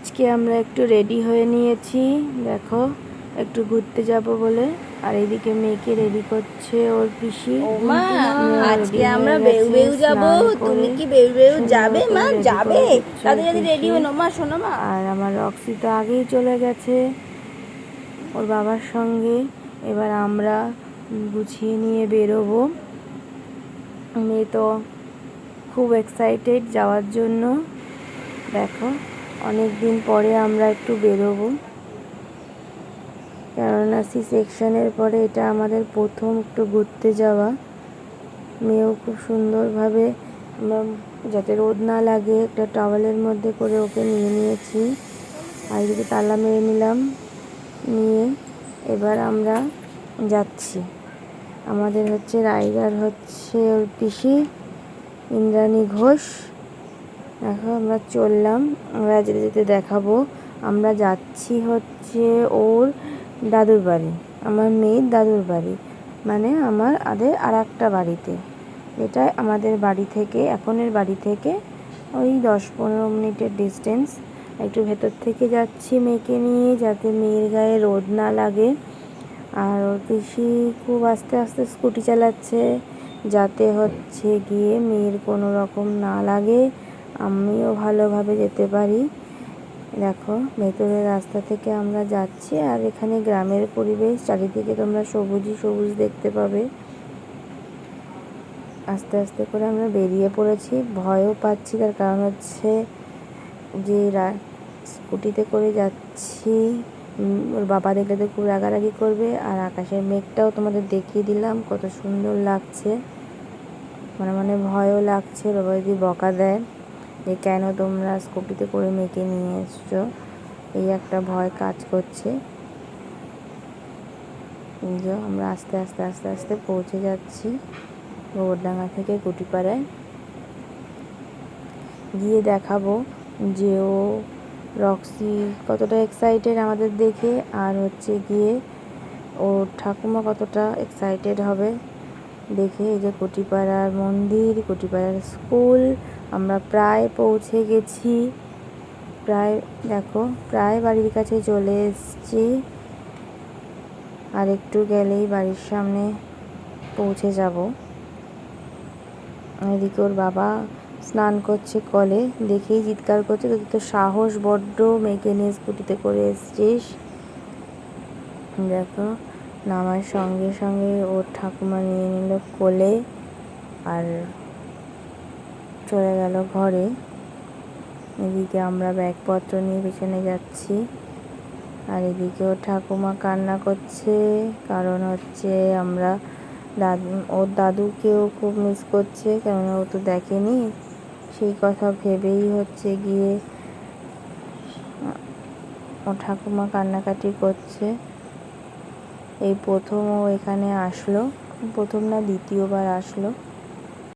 আজকে আমরা একটু রেডি হয়ে নিয়েছি। দেখো একটু ঘুরতে যাব বলে। আর এদিকে মেয়েকে রেডি করছে ওর পিসি। মা আজকে আমরা বেউ বেউ যাব। তুমি কি বেউ বেউ যাবে? মা যাবে? তাড়াতাড়ি পিসি। রেডি হয়ে মা শোনো মা। আর আমার রক্সি তো আগেই চলে গেছে। ওর বাবার সঙ্গে। এবার আমরা গুছিয়ে নিয়ে বেরোবো। মেয়ে তো খুব এক্সাইটেড যাওয়ার জন্য। দেখো। অনেক দিন পরে আমরা একটু বেরোবো। কেননা সি সেকশনের পরে এটা আমাদের প্রথম একটু ঘুরতে যাওয়া। মেয়েও খুব সুন্দরভাবে আমরা যাতে রোদ না লাগে, একটা টাওয়ালের মধ্যে করে ওকে নিয়ে নিয়েছি। আর এদিকে তালা মেরে নিলাম, নিয়ে এবার আমরা যাচ্ছি। আমাদের হচ্ছে রাইডার হচ্ছে ওর পিসি, ইন্দ্রাণী ঘোষ দেখো, আমরা চললাম, আমরা যেতে যেতে দেখাবো। আমরা যাচ্ছি হচ্ছে ওর দাদুর বাড়ি, আমার মেয়ের দাদুর বাড়ি মানে আমার আদের আর একটা বাড়িতে। এটা আমাদের বাড়ি থেকে, এখনের বাড়ি থেকে ওই দশ পনেরো মিনিটের ডিস্টেন্স একটু ভেতর থেকে যাচ্ছি মেয়েকে নিয়ে, যাতে মেয়ের গায়ে রোদ না লাগে। আর ওর পিসি খুব আস্তে আস্তে স্কুটি চালাচ্ছে, যাতে হচ্ছে গিয়ে মেয়ের কোনো রকম না লাগে। আমিও ভালোভাবে যেতে পারি। দেখো, ভেতরের রাস্তা থেকে আমরা যাচ্ছি আর এখানে গ্রামের পরিবেশ, চারিদিকে তোমরা সবুজই সবুজ দেখতে পাবে। আস্তে আস্তে করে আমরা বেরিয়ে পড়েছি। ভয়ও পাচ্ছি, তার কারণ হচ্ছে যে স্কুটিতে করে যাচ্ছি। ওর বাবা দেখলে তো খুব রাগারাগি করবে। আর আকাশের মেঘটাও তোমাদের দেখিয়ে দিলাম, কত সুন্দর লাগছে। মানে মানে ভয়ও লাগছে। বাবা যদি বকা দেয়। যে কেন তোমরা স্কুটিতে করে মেয়েকে নিয়ে এসছো? এই একটা ভয় কাজ করছে। যে আমরা আস্তে আস্তে আস্তে আস্তে পৌঁছে যাচ্ছি গোবরডাঙ্গা থেকে কুটিপাড়ায়। গিয়ে দেখাবো যে ও রক্সি কতটা এক্সাইটেড আমাদের দেখে, আর হচ্ছে গিয়ে ওর ঠাকুমা কতটা এক্সাইটেড হবে দেখে। এই যে কুটিপাড়ার মন্দির, কুটিপাড়ার স্কুল আমরা প্রায় পৌঁছে গেছি। প্রায়, দেখো, প্রায় বাড়ির কাছে চলে এসেছি। আর একটু গেলেই বাড়ির সামনে পৌঁছে যাব। এদিকে ওর বাবা স্নান করছে কলে, দেখেই চিৎকার করছে, তোদের তো সাহস বড্ড, মেয়েকে নিয়ে স্কুটিতে করে এসছিস। দেখো, নামার সঙ্গে সঙ্গে ওর ঠাকুমা নিয়ে নিল কোলে। আর চলে গেল ঘরে। এদিকে আমরা ব্যাগপত্র নিয়ে পেছনে যাচ্ছি আর এদিকেও ঠাকুমা কান্না করছে, কারণ হচ্ছে আমরা দাদু, ওর দাদুকেও খুব মিস করছে কেননা ও তো দেখেনি। সেই কথা ভেবেই হচ্ছে গিয়ে ও ঠাকুমা কান্নাকাটি করছে। এই প্রথম ও এখানে আসলো, প্রথম না দ্বিতীয়বার আসলো।